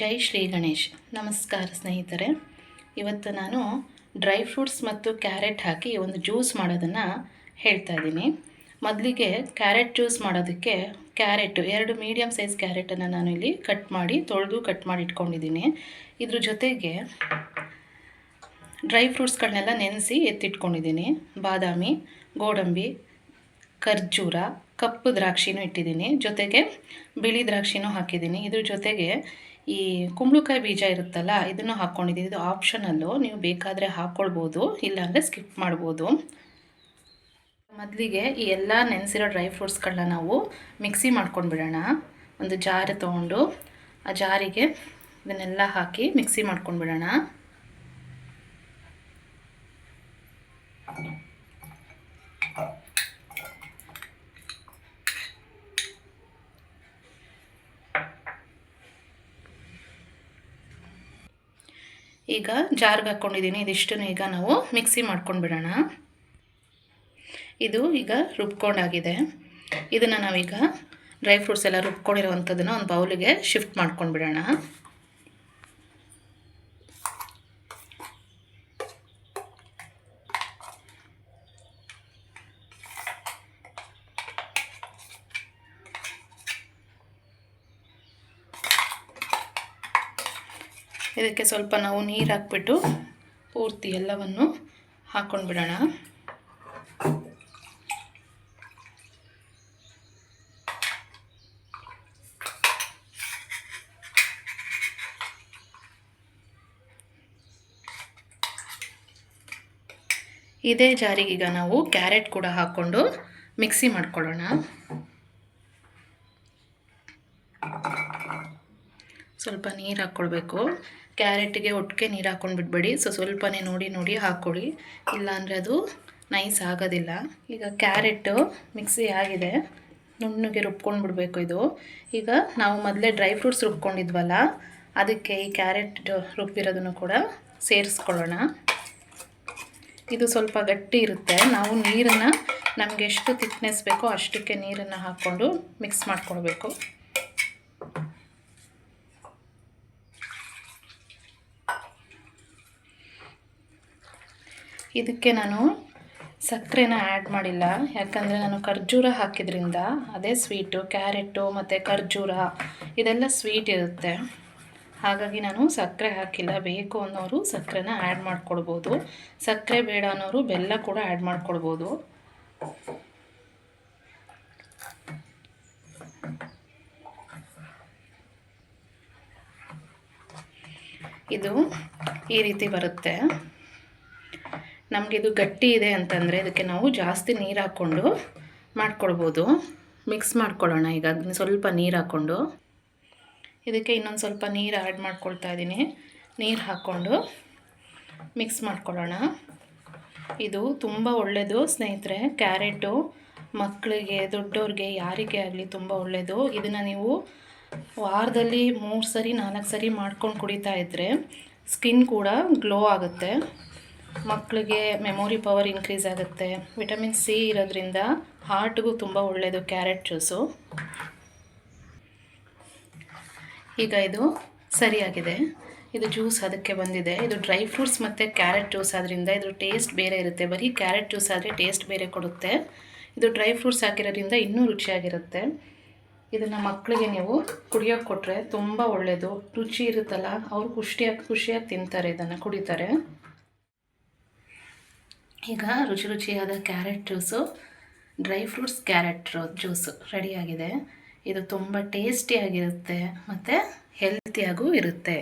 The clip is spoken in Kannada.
ಜೈ ಶ್ರೀ ಗಣೇಶ್. ನಮಸ್ಕಾರ ಸ್ನೇಹಿತರೆ. ಇವತ್ತು ನಾನು ಡ್ರೈ ಫ್ರೂಟ್ಸ್ ಮತ್ತು ಕ್ಯಾರೆಟ್ ಹಾಕಿ ಒಂದು ಜ್ಯೂಸ್ ಮಾಡೋದನ್ನು ಹೇಳ್ತಾ ಇದ್ದೀನಿ. ಮೊದಲಿಗೆ ಕ್ಯಾರೆಟ್ ಜ್ಯೂಸ್ ಮಾಡೋದಕ್ಕೆ ಕ್ಯಾರೆಟ್, ಎರಡು ಮೀಡಿಯಮ್ ಸೈಜ್ ಕ್ಯಾರೆಟನ್ನು ನಾನು ಇಲ್ಲಿ ಕಟ್ ಮಾಡಿ, ತೊಳೆದು ಕಟ್ ಮಾಡಿ ಇಟ್ಕೊಂಡಿದ್ದೀನಿ. ಇದ್ರ ಜೊತೆಗೆ ಡ್ರೈ ಫ್ರೂಟ್ಸ್ಗಳನ್ನೆಲ್ಲ ನೆನೆಸಿ ಎತ್ತಿಟ್ಕೊಂಡಿದ್ದೀನಿ. ಬಾದಾಮಿ, ಗೋಡಂಬಿ, ಖರ್ಜೂರ ಕಪ್ಪು ದ್ರಾಕ್ಷಿನೂ ಇಟ್ಟಿದ್ದೀನಿ. ಜೊತೆಗೆ ಬಿಳಿ ದ್ರಾಕ್ಷಿನೂ ಹಾಕಿದ್ದೀನಿ. ಇದ್ರ ಜೊತೆಗೆ ಈ ಕುಂಬಳಕಾಯಿ ಬೀಜ ಇರುತ್ತಲ್ಲ, ಇದನ್ನು ಹಾಕ್ಕೊಂಡಿದ್ದೀನಿ ಇದು ಆಪ್ಷನಲ್ಲು. ನೀವು ಬೇಕಾದರೆ ಹಾಕ್ಕೊಳ್ಬೋದು ಇಲ್ಲಾಂದರೆ ಸ್ಕಿಪ್ ಮಾಡ್ಬೋದು. ಮೊದಲಿಗೆ ಈ ಎಲ್ಲ ನೆನೆಸಿರೋ ಡ್ರೈ ಫ್ರೂಟ್ಸ್ಗಳನ್ನ ನಾವು ಮಿಕ್ಸಿ ಮಾಡ್ಕೊಂಡು ಬಿಡೋಣ. ಒಂದು ಜಾರ್ ತೊಗೊಂಡು ಆ ಜಾರಿಗೆ ಇದನ್ನೆಲ್ಲ ಹಾಕಿ ಮಿಕ್ಸಿ ಮಾಡ್ಕೊಂಡು ಬಿಡೋಣ. ಈಗ ಜಾರ್ಗೆ ಹಾಕ್ಕೊಂಡಿದ್ದೀನಿ. ಇದಿಷ್ಟನ್ನು ಈಗ ನಾವು ಮಿಕ್ಸಿ ಮಾಡ್ಕೊಂಡು ಬಿಡೋಣ. ಇದು ಈಗ ರುಬ್ಕೊಂಡಾಗಿದೆ. ಇದನ್ನು ನಾವೀಗ ಡ್ರೈ ಫ್ರೂಟ್ಸ್ ಎಲ್ಲ ರುಬ್ಕೊಂಡಿರೋವಂಥದ್ದನ್ನು ಒಂದು ಬೌಲಿಗೆ ಶಿಫ್ಟ್ ಮಾಡ್ಕೊಂಡು ಇದಕ್ಕೆ ಸ್ವಲ್ಪ ನಾವು ನೀರು ಹಾಕ್ಬಿಟ್ಟು ಪೂರ್ತಿ ಎಲ್ಲವನ್ನು ಹಾಕ್ಕೊಂಡು ಬಿಡೋಣ ಇದೇ ಜಾರಿಗೀಗ ನಾವು ಕ್ಯಾರೆಟ್ ಕೂಡ ಹಾಕ್ಕೊಂಡು ಮಿಕ್ಸಿ ಮಾಡ್ಕೊಳ್ಳೋಣ. ಸ್ವಲ್ಪ ನೀರು ಹಾಕ್ಕೊಳ್ಬೇಕು. ಕ್ಯಾರೆಟಿಗೆ ಒಟ್ಟಿಗೆ ನೀರು ಹಾಕ್ಕೊಂಡು ಬಿಡಬೇಡಿ. ಸೊ ಸ್ವಲ್ಪನೇ ನೋಡಿ ನೋಡಿ ಹಾಕ್ಕೊಳ್ಳಿ ಇಲ್ಲಾಂದರೆ ಅದು ನೈಸ್ ಆಗೋದಿಲ್ಲ. ಈಗ ಕ್ಯಾರೆಟು ಮಿಕ್ಸಿ ಆಗಿದೆ. ನುಣ್ಣಗೆ ರುಬ್ಕೊಂಡು ಬಿಡಬೇಕು ಇದು. ಈಗ ನಾವು ಮೊದಲೇ ಡ್ರೈ ಫ್ರೂಟ್ಸ್ ರುಬ್ಕೊಂಡಿದ್ವಲ್ಲ, ಅದಕ್ಕೆ ಈ ಕ್ಯಾರೆಟ್ ರುಬ್ಬಿರೋದನ್ನು ಕೂಡ ಸೇರಿಸ್ಕೊಳ್ಳೋಣ. ಇದು ಸ್ವಲ್ಪ ಗಟ್ಟಿ ಇರುತ್ತೆ. ನಾವು ನೀರನ್ನು ನಮಗೆ ಎಷ್ಟು ತಿಕ್ನೆಸ್ ಬೇಕೋ ಅಷ್ಟಕ್ಕೆ ನೀರನ್ನು ಹಾಕ್ಕೊಂಡು ಮಿಕ್ಸ್ ಮಾಡ್ಕೊಳ್ಬೇಕು. ಇದಕ್ಕೆ ನಾನು ಸಕ್ಕರೆನ ಆ್ಯಡ್ ಮಾಡಿಲ್ಲ. ಯಾಕಂದರೆ ನಾನು ಖರ್ಜೂರ ಹಾಕಿದ್ರಿಂದ ಅದೇ ಸ್ವೀಟು ಕ್ಯಾರೆಟು ಮತ್ತು ಖರ್ಜೂರ ಇದೆಲ್ಲ ಸ್ವೀಟ್ ಇರುತ್ತೆ. ಹಾಗಾಗಿ ನಾನು ಸಕ್ಕರೆ ಹಾಕಿಲ್ಲ. ಬೇಕು ಅನ್ನೋರು ಸಕ್ಕರೆನ ಆ್ಯಡ್ ಮಾಡ್ಕೊಳ್ಬೋದು ಸಕ್ಕರೆ ಬೇಡ ಅನ್ನೋರು ಬೆಲ್ಲ ಕೂಡ ಆ್ಯಡ್ ಮಾಡ್ಕೊಳ್ಬೋದು ಇದು ಈ ರೀತಿ ಬರುತ್ತೆ. ನಮಗಿದು ಗಟ್ಟಿ ಇದೆ ಅಂತಂದರೆ ಇದಕ್ಕೆ ನಾವು ಜಾಸ್ತಿ ನೀರು ಹಾಕ್ಕೊಂಡು ಮಾಡ್ಕೊಳ್ಬೋದು. ಮಿಕ್ಸ್ ಮಾಡ್ಕೊಳ್ಳೋಣ ಈಗ ಸ್ವಲ್ಪ ನೀರು ಹಾಕ್ಕೊಂಡು. ಇದಕ್ಕೆ ಇನ್ನೊಂದು ಸ್ವಲ್ಪ ನೀರು ಆ್ಯಡ್ ಮಾಡ್ಕೊಳ್ತಾ ಇದ್ದೀನಿ ನೀರು ಹಾಕ್ಕೊಂಡು ಮಿಕ್ಸ್ ಮಾಡ್ಕೊಳ್ಳೋಣ. ಇದು ತುಂಬ ಒಳ್ಳೆಯದು ಸ್ನೇಹಿತರೆ, ಕ್ಯಾರೆಟು ಮಕ್ಕಳಿಗೆ ದೊಡ್ಡವ್ರಿಗೆ ಯಾರಿಗೆ ಆಗಲಿ ತುಂಬ ಒಳ್ಳೆಯದು ಇದನ್ನು ನೀವು ವಾರದಲ್ಲಿ ಮೂರು ಸರಿ, ನಾಲ್ಕು ಸರಿ ಮಾಡ್ಕೊಂಡು ಕುಡಿತಾ ಇದ್ದರೆ ಸ್ಕಿನ್ ಕೂಡ ಗ್ಲೋ ಆಗುತ್ತೆ. ಮಕ್ಕಳಿಗೆ ಮೆಮೊರಿ ಪವರ್ ಇನ್ಕ್ರೀಸ್ ಆಗುತ್ತೆ. ವಿಟಮಿನ್ ಸಿ ಇರೋದ್ರಿಂದ ಹಾರ್ಟ್ಗೂ ತುಂಬ ಒಳ್ಳೆಯದು ಕ್ಯಾರೆಟ್ ಜ್ಯೂಸು ಈಗ ಇದು ಸರಿಯಾಗಿದೆ. ಇದು ಜ್ಯೂಸ್ ಅದಕ್ಕೆ ಬಂದಿದೆ. ಇದು ಡ್ರೈ ಫ್ರೂಟ್ಸ್ ಮತ್ತು ಕ್ಯಾರೆಟ್ ಜ್ಯೂಸ್ ಆದ್ದರಿಂದ ಇದು ಟೇಸ್ಟ್ ಬೇರೆ ಇರುತ್ತೆ. ಬರೀ ಕ್ಯಾರೆಟ್ ಜ್ಯೂಸ್ ಆದರೆ ಟೇಸ್ಟ್ ಬೇರೆ ಕೊಡುತ್ತೆ. ಇದು ಡ್ರೈ ಫ್ರೂಟ್ಸ್ ಹಾಕಿರೋದ್ರಿಂದ ಇನ್ನೂ ರುಚಿಯಾಗಿರುತ್ತೆ. ಇದನ್ನು ಮಕ್ಕಳಿಗೆ ನೀವು ಕುಡಿಯೋಕ್ಕೆ ಕೊಟ್ಟರೆ ತುಂಬ ಒಳ್ಳೆಯದು ರುಚಿ ಇರುತ್ತಲ್ಲ, ಅವರು ಖುಷಿಯಾಗಿ ಖುಷಿಯಾಗಿ ತಿಂತಾರೆ ಇದನ್ನು, ಕುಡಿತಾರೆ. ಈಗ ರುಚಿ ರುಚಿಯಾದ carrot juice, dry fruits carrot juice ರೆಡಿಯಾಗಿದೆ. ಇದು ತುಂಬ ಟೇಸ್ಟಿಯಾಗಿರುತ್ತೆ ಮತ್ತು ಹೆಲ್ತಿಯಾಗೂ ಇರುತ್ತೆ.